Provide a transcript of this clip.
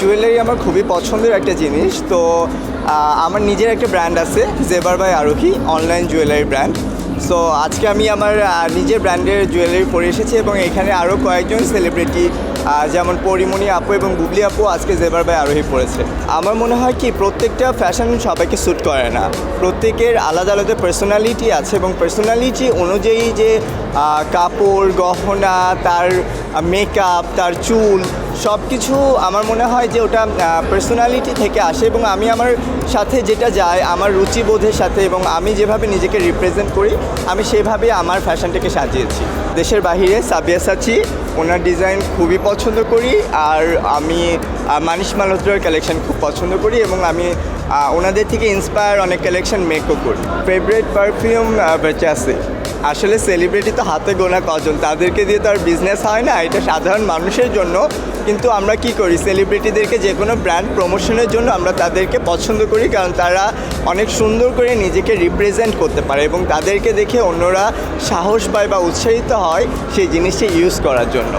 Jewellery আমার খুবই পছন্দের একটা জিনিস। তো আমার নিজের একটা ব্র্যান্ড আছে Zevar by Arohi online jewellery brand so আজকে আমি আমার নিজের ব্র্যান্ডের জুয়েলারি পরে এসেছি এবং এখানে আরও কয়েকজন সেলিব্রিটি যেমন পরিমণি আপু এবং বুবলি আপু আজকে জেবার বাই আরোহী পড়েছে আমার মনে হয় কি, প্রত্যেকটা ফ্যাশন সবাইকে স্যুট করে না। প্রত্যেকের আলাদা আলাদা পার্সোনালিটি আছে এবং পার্সোনালিটি অনুযায়ী যে কাপড়, গহনা, তার মেকআপ তার চুল সব কিছু আমার মনে হয় যে ওটা পার্সোনালিটি থেকে আসে এবং আমি আমার সাথে যেটা যায়, আমার রুচিবোধের সাথে এবং আমি যেভাবে নিজেকে রিপ্রেজেন্ট করি, আমি সেভাবে আমার ফ্যাশনটাকে সাজিয়েছি। দেশের বাহিরে সাবিয়া সাচি, ওনার ডিজাইন খুবই পছন্দ করি আর আমি মানিশ মালহোত্রার কালেকশন খুব পছন্দ করি এবং আমি ওনাদের থেকে ইন্সপায়ার অনেক কালেকশন মেকও করি। ফেভারিট পারফিউম বেঁচে আছে। আসলে সেলিব্রিটি তো হাতে গোনা কজন, তাদেরকে দিয়ে তো আর বিজনেস হয় না, এটা সাধারণ মানুষের জন্য। কিন্তু আমরা কি করি? সেলিব্রিটিদেরকে যে কোনো ব্র্যান্ড প্রমোশনের জন্য আমরা তাদেরকে পছন্দ করি কারণ তারা অনেক সুন্দর করে নিজেকে রিপ্রেজেন্ট করতে পারে এবং তাদেরকে দেখে অন্যরা সাহস পায় বা উৎসাহিত হয় সেই জিনিসটি ইউজ করার জন্য।